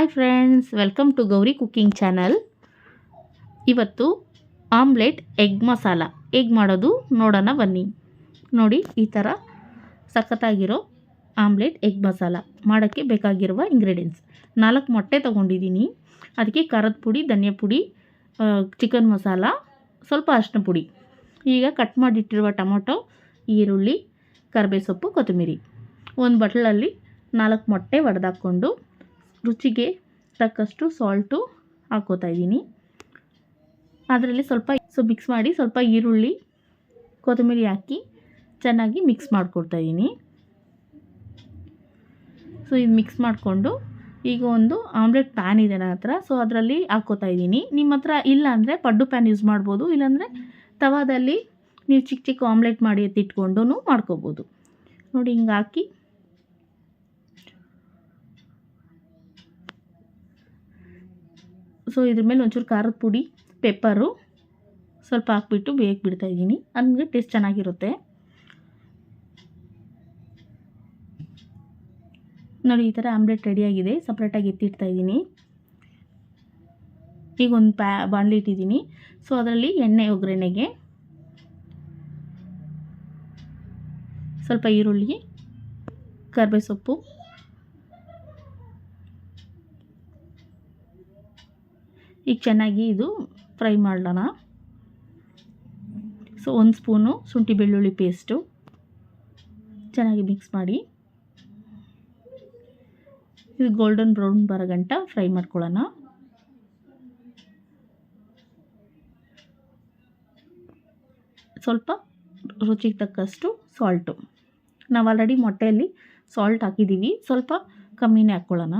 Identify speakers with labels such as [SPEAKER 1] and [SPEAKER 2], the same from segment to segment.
[SPEAKER 1] Hi friends welcome to Gowri cooking channel ಇವತ್ತು omelette egg masala egg ಮಾಡೋದು ನೋಡೋಣ ಬನ್ನಿ. ನೋಡಿ, ಈ ಥರ ಸಖತ್ತಾಗಿರೋ ಆಮ್ಲೆಟ್ ಎಗ್ ಮಸಾಲ ಮಾಡೋಕ್ಕೆ ಬೇಕಾಗಿರುವ ಇಂಗ್ರೀಡಿಯೆಂಟ್ಸ್ ನಾಲ್ಕು ಮೊಟ್ಟೆ ತೊಗೊಂಡಿದ್ದೀನಿ. ಅದಕ್ಕೆ ಖಾರದ ಪುಡಿ, ಧನಿಯಾ ಪುಡಿ ಚಿಕನ್ ಮಸಾಲ ಸ್ವಲ್ಪ ಅರಿಶಿನ ಪುಡಿ. ಈಗ ಕಟ್ ಮಾಡಿಟ್ಟಿರುವ ಟೊಮೊಟೊ, ಈರುಳ್ಳಿ, ಕರಿಬೇಸೊಪ್ಪು, ಕೊತ್ತಂಬರಿ. ಒಂದು ಬಟ್ಲಲ್ಲಿ ನಾಲ್ಕು ಮೊಟ್ಟೆ ಒಡೆದಾಕ್ಕೊಂಡು ರುಚಿಗೆ ತಕ್ಕಷ್ಟು ಸಾಲ್ಟು ಹಾಕೋತಾ ಇದ್ದೀನಿ. ಅದರಲ್ಲಿ ಸ್ವಲ್ಪ ಸೊ ಮಿಕ್ಸ್ ಮಾಡಿ ಸ್ವಲ್ಪ ಈರುಳ್ಳಿ, ಕೊತ್ತಂಬರಿ ಹಾಕಿ ಚೆನ್ನಾಗಿ ಮಿಕ್ಸ್ ಮಾಡಿಕೊಡ್ತಾ ಇದ್ದೀನಿ. ಸೊ ಇದು ಮಿಕ್ಸ್ ಮಾಡಿಕೊಂಡು ಈಗ ಒಂದು ಆಮ್ಲೆಟ್ ಪ್ಯಾನ್ ಇದೆ ನನ್ನ ಹತ್ರ. ಸೊ ಅದರಲ್ಲಿ ಹಾಕ್ಕೋತಾ ಇದ್ದೀನಿ. ನಿಮ್ಮ ಹತ್ರ ಇಲ್ಲ ಅಂದರೆ ಪಡ್ಡು ಪ್ಯಾನ್ ಯೂಸ್ ಮಾಡ್ಬೋದು. ಇಲ್ಲಾಂದರೆ ತವಾದಲ್ಲಿ ನೀವು ಚಿಕ್ಕ ಚಿಕ್ಕ ಆಮ್ಲೆಟ್ ಮಾಡಿ ಎತ್ತಿಟ್ಕೊಂಡು ಮಾಡ್ಕೋಬೋದು. ನೋಡಿ, ಹಿಂಗೆ ಹಾಕಿ ಸೊ ಇದ್ರ ಮೇಲೆ ಒಂಚೂರು ಖಾರದ ಪುಡಿ ಪೆಪ್ಪರು ಸ್ವಲ್ಪ ಹಾಕ್ಬಿಟ್ಟು ಬೇಕು ಬಿಡ್ತಾ ಇದ್ದೀನಿ. ಹಂಗೆ ಟೇಸ್ಟ್ ಚೆನ್ನಾಗಿರುತ್ತೆ. ನೋಡಿ, ಈ ಥರ ಆಮ್ಲೆಟ್ ರೆಡಿಯಾಗಿದೆ ಸಪ್ರೇಟಾಗಿ ಎತ್ತಿಡ್ತಾ ಇದ್ದೀನಿ. ಈಗ ಒಂದು ಪ್ಯಾ, ಬಾಣಲಿ ಇಟ್ಟಿದ್ದೀನಿ. ಸೊ ಅದರಲ್ಲಿ ಎಣ್ಣೆ, ಒಗ್ಗರಣೆಗೆ ಸ್ವಲ್ಪ ಈರುಳ್ಳಿ ಕರ್ಬೇ ಈಗ ಚೆನ್ನಾಗಿ ಇದು ಫ್ರೈ ಮಾಡೋಣ. ಸೊ, ಒಂದು ಸ್ಪೂನು ಶುಂಠಿ ಬೆಳ್ಳುಳ್ಳಿ ಪೇಸ್ಟು. ಚೆನ್ನಾಗಿ ಮಿಕ್ಸ್ ಮಾಡಿ. ಇದು ಗೋಲ್ಡನ್ ಬ್ರೌನ್ ಬರೋ ಗಂಟ ಫ್ರೈ ಮಾಡ್ಕೊಳ್ಳೋಣ. ಸ್ವಲ್ಪ ರುಚಿಗೆ ತಕ್ಕಷ್ಟು ಸಾಲ್ಟು. ನಾವು ಆಲ್ರೆಡಿ ಮೊಟ್ಟೆಯಲ್ಲಿ ಸಾಲ್ಟ್ ಹಾಕಿದ್ದೀವಿ. ಸ್ವಲ್ಪ ಕಮ್ಮಿನೇ ಹಾಕ್ಕೊಳ್ಳೋಣ.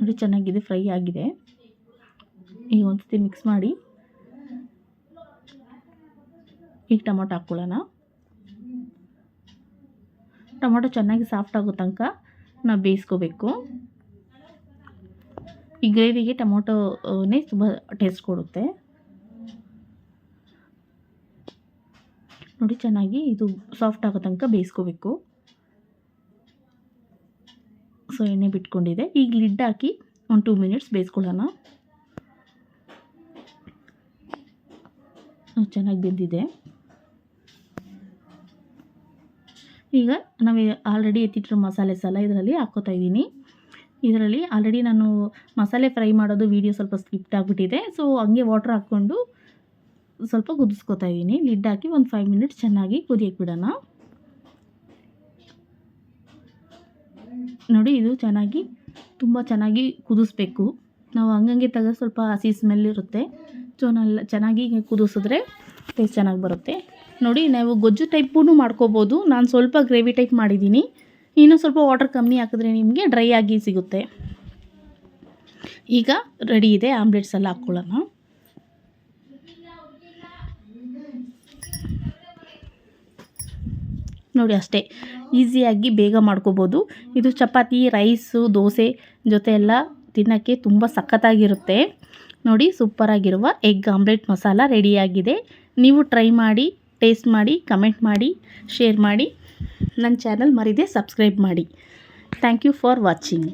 [SPEAKER 1] ನೋಡಿ ಚೆನ್ನಾಗಿದೆ, ಫ್ರೈ ಆಗಿದೆ. ಈಗ ಒಂದು ಸತಿ ಮಿಕ್ಸ್ ಮಾಡಿ ಈಗ ಟೊಮೊಟೊ ಹಾಕ್ಕೊಳ್ಳೋಣ ಟೊಮೊಟೊ ಚೆನ್ನಾಗಿ ಸಾಫ್ಟ್ ಆಗೋ ತನಕ ನಾವು ಬೇಯಿಸ್ಕೋಬೇಕು. ಈ ಗ್ರೇವಿಗೆ ಟೊಮೊಟೊನೇ ತುಂಬ ಟೇಸ್ಟ್ ಕೊಡುತ್ತೆ. ನೋಡಿ ಚೆನ್ನಾಗಿ ಇದು ಸಾಫ್ಟ್ ಆಗೋ ತನಕ ಬೇಯಿಸ್ಕೋಬೇಕು. ಸೊ, ಎಣ್ಣೆ ಬಿಟ್ಕೊಂಡಿದೆ. ಈಗ ಲಿಡ್ ಹಾಕಿ ಒಂದು ಟೂ ಮಿನಿಟ್ಸ್ ಬೇಯಿಸ್ಕೊಳ್ಳೋಣ. ಚೆನ್ನಾಗಿ ಬೆಂದಿದೆ. ಈಗ ನಾವು ಆಲ್ರೆಡಿ ಎತ್ತಿಟ್ಟಿರೋ ಮಸಾಲೆ ಸಲ ಇದರಲ್ಲಿ ಹಾಕೋತಾ ಇದ್ದೀನಿ. ಇದರಲ್ಲಿ ಆಲ್ರೆಡಿ ನಾನು ಮಸಾಲೆ ಫ್ರೈ ಮಾಡೋದು ವೀಡಿಯೋ ಸ್ವಲ್ಪ ಸ್ಕಿಪ್ಟ್ ಆಗಿಬಿಟ್ಟಿದೆ. ಸೊ, ಹಂಗೆ ವಾಟ್ರ್ ಹಾಕ್ಕೊಂಡು ಸ್ವಲ್ಪ ಕುದಿಸ್ಕೊತಾ ಇದ್ದೀನಿ. ಲಿಡ್ ಹಾಕಿ ಒಂದು ಫೈವ್ ಮಿನಿಟ್ಸ್ ಚೆನ್ನಾಗಿ ಕುದಿಯಕ್ಕೆ ಬಿಡೋಣ. ನೋಡಿ ಇದು ಚೆನ್ನಾಗಿ ತುಂಬ ಚೆನ್ನಾಗಿ ಕುದಿಸ್ಬೇಕು. ನಾವು ಹಂಗಂಗೆ ತೆಗೆದು ಸ್ವಲ್ಪ ಹಸಿ ಸ್ಮೆಲ್ ಇರುತ್ತೆ. ಸೊ ನಲ್ಲ ಚೆನ್ನಾಗಿ ಕುದಿಸಿದ್ರೆ ಟೇಸ್ಟ್ ಚೆನ್ನಾಗಿ ಬರುತ್ತೆ. ನೋಡಿ, ನಾವು ಗೊಜ್ಜು ಟೈಪೂ ಮಾಡ್ಕೋಬೋದು. ನಾನು ಸ್ವಲ್ಪ ಗ್ರೇವಿ ಟೈಪ್ ಮಾಡಿದ್ದೀನಿ. ಇನ್ನೂ ಸ್ವಲ್ಪ ವಾಟರ್ ಕಮ್ಮಿ ಹಾಕಿದ್ರೆ ನಿಮಗೆ ಡ್ರೈ ಆಗಿ ಸಿಗುತ್ತೆ. ಈಗ ರೆಡಿ ಇದೆ ಆಮ್ಲೆಟ್ಸ್ ಆಮ್ಲೆಟ್ಸೆಲ್ಲ ಹಾಕ್ಕೊಳ್ಳೋಣ ನೋಡಿ ಅಷ್ಟೇ. ಈಸಿಯಾಗಿ ಬೇಗ ಮಾಡ್ಕೋಬೋದು. ಇದು ಚಪಾತಿ, ರೈಸು, ದೋಸೆ ಜೊತೆ ಎಲ್ಲ ತಿನ್ನೋಕ್ಕೆ ತುಂಬ ಸಖತ್ತಾಗಿರುತ್ತೆ. ನೋಡಿ ಸೂಪರಾಗಿರುವ ಎಗ್ ಆಮ್ಲೆಟ್ ಮಸಾಲ ರೆಡಿಯಾಗಿದೆ. ನೀವು ಟ್ರೈ ಮಾಡಿ, ಟೇಸ್ಟ್ ಮಾಡಿ, ಕಮೆಂಟ್ ಮಾಡಿ, ಶೇರ್ ಮಾಡಿ. ನನ್ನ ಚಾನಲ್ ಮರಿದೆ ಸಬ್ಸ್ಕ್ರೈಬ್ ಮಾಡಿ. Thank you for watching.